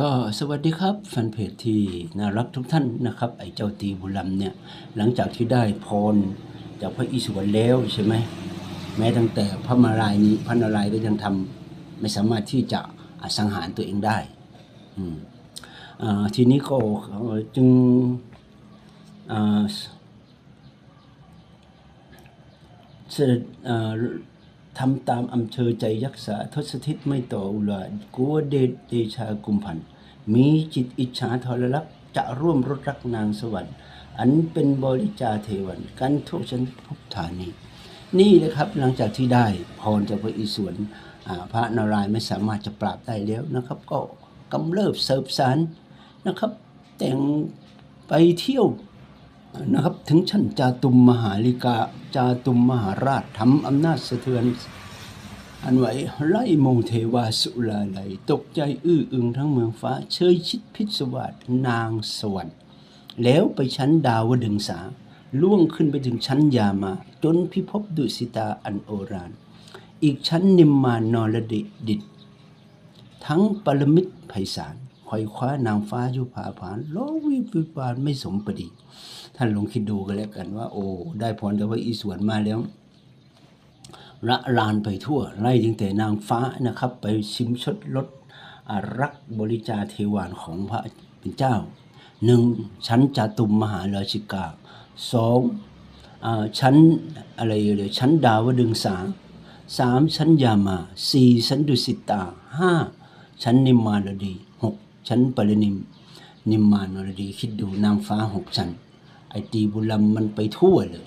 ก็สวัสดีครับแฟนเพจที่น่ารักทุกท่านนะครับ ไอ้เจ้าตีบุญลำเนี่ยหลังจากที่ได้พรจากพระอิศวรแล้วใช่ไหมแม้ตั้งแต่พระมารายนี้พระนารายก็ยังทำไม่สามารถที่จะอสังหารตัวเองได้อืมอ่าทีนี้ก็จึงอ่าเสด็จอ่อ ทำตามอำเภอใจยักษาทศทิศไม่ต่ออุลากัวเดชเดชากุมพันมีจิตอิจฉาทรลักษ์จะร่วมรถรักนางสวรรค์อันเป็นบริจาเทวันกันทุกชนทุกฐานีนี่เลยครับหลังจากที่ได้พรจากพระอิศวรพระนารายณ์ไม่สามารถจะปราบได้แล้วนะครับ ก็กำเริบเสิบสารนะครับ แต่งไปเที่ยว นะครับถึงชั้นจาตุมมหาลิกาจาตุมมหาราชทำอำนาจสะเทือน อันไหวไล่โมเทวาสุลาไหลตกใจอื้ออึงทั้งเมืองฟ้า เชยชิดพิศวาสนางสวรรค์แล้วไปชั้นดาวดึงสาล่วงขึ้นไปถึงชั้นยามา จนพิภพดุสิตาอันโอรานอีกชั้นนิมมานนรดิดิตทั้งปรมิตรไพศาล อยคว้านางฟ้ายุผาผานโลวิปิปานไม่สมประดีท่านลองคิดดูกันแล้วกันว่า โอ้ได้พรจากพระอิศวรมาแล้วระรานไปทั่ว ไล่ตั้งแต่นางฟ้านะครับ ไปชิมชดลดรักบริจาเทวานของพระเป็นเจ้าหนึ่งชั้นจาตุมมหาราชิกาสองอาชั้นอะไรเลยชั้นดาวดึงสาสามชั้นยามาสี่ชั้นดุสิตาห้าชั้นนิมมานดี ชั้นปรินิม นิมมานรดีคิดดูนางฟ้าหกชั้นไอตีบุลัมมันไปทั่วเลย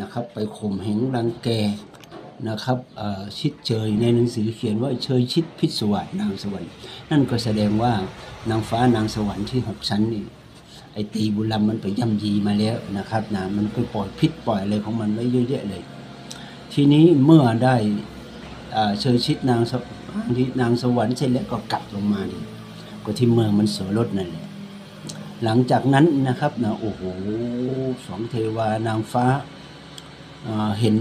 นะครับ ไปข่มเหงรังแกนะครับชิดเชยในหนังสือเขียนว่าเชยชิดพิศวาสนางสวรรค์ นั่นก็แสดงว่านางฟ้านางสวรรค์ที่หกชั้นนี่ไอตีบุลัมมันไปย่ำยีมาแล้วนะครับนะมันไปปล่อยพิษปล่อยอะไรของมันไว้เยอะแยะเลย ทีนี้เมื่อได้เชยชิดนางสนางสวรรค์เสร็จแล้วก็กลับลงมาดิ ก็ที่เมืองมันโสรถนั่นแหละหลังจากนั้นนะครับนะโอ้โหสองเทวานางฟ้าเห็น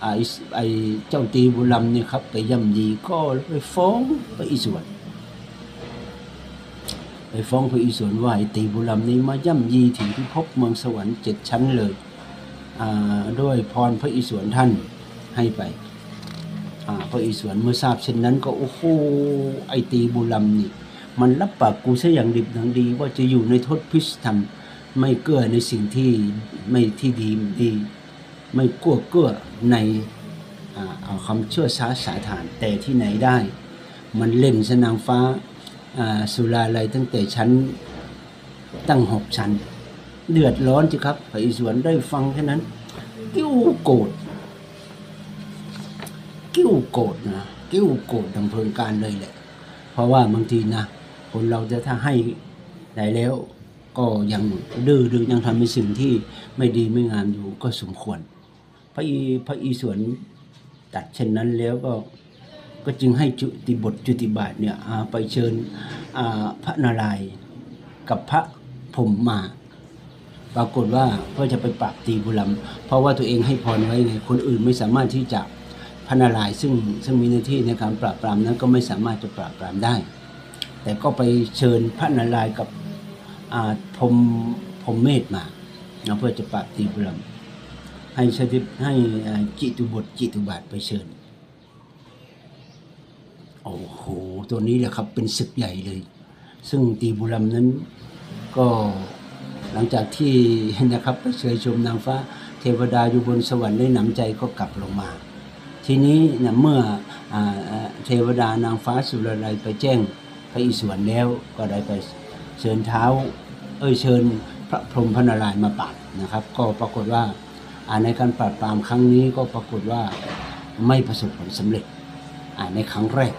ไอ้ไอ้เจ้าตีบุญลำเนี่ยครับ ไปย่ำยีก็ไปฟ้องพระอิศวรไปฟ้องพระอิศวรว่าไอ้ตีบุญลำนี้มาย่ำยีถึงพิภพบเมืองสวรรค์เจ็ดชั้นเลยด้วยพรพระอิศวรท่านให้ไปพระอิศวรเมื่อทราบเช่นนั้นก็โอ้โหไอ้ตีบุญลำนี่ มันรับปากกูซะอย่างดิบอย่างดี ว่าจะอยู่ในทศพิสธรรม ไม่เกื้อในสิ่งที่ไม่ที่ดีดี ไม่กั้วเกื้อในเอาคำเชื่อสาสาฐานแต่ที่ไหนได้ มันเล่นสนางฟ้าสุราลัยตั้งแต่ชั้นตั้งหกชั้น เดือดร้อนจิครับพระอิศวรได้ฟังแค่นั้น กิ้วโกรธกิ้วโกรธนะกิ้วโกรธดังเพลิงการเลยแหละ เพราะว่าบางทีนะ คนเราจะถ้าให้ได้แล้ว ก็ยังดื้อหรือยังทำในสิ่งที่ไม่ดีไม่งามอยู่ก็สมควร พระอีพระอีสวนตัดเช่นนั้นแล้วก็ก็จึงให้จุติบทจุติบาทเนี่ยไปเชิญพระนารายณ์กับพระพรหมมา ปรากฏว่าก็จะไปปราบตีบุรัมเพราะว่าตัวเองให้พรไว้ไงคนอื่นไม่สามารถที่จะพระนารายณ์ซึ่งซึ่งมีหน้าที่ในการปราบปรามนั้นก็ไม่สามารถจะปราบปรามได้ แต่ก็ไปเชิญพระนารายณ์กับพรหมพรมเมธมาเพื่อจะปราบตีบุรัมให้ชติให้จิตุบทจิตุบาทไปเชิญ โอ้โห ตัวนี้แหละครับเป็นศึกใหญ่เลย ซึ่งตีบุรัมนั้นก็หลังจากที่นะครับไปเชยชมนางฟ้า เทวดาอยู่บนสวรรค์ได้หนำใจก็กลับลงมา ทีนี้นะเมื่ออเทวดานางฟ้าสุรไลไปแจ้ง ระอิศวรแล้วก็ได้ไปเชิญเท้า เอ้ยเชิญพระพรหมพนารายมาปราบนะครับ ก็ปรากฏว่าอาในการปราบปรามครั้งนี้ก็ปรากฏว่าไม่ประสบผลสำเร็จอ่าในครั้งแรก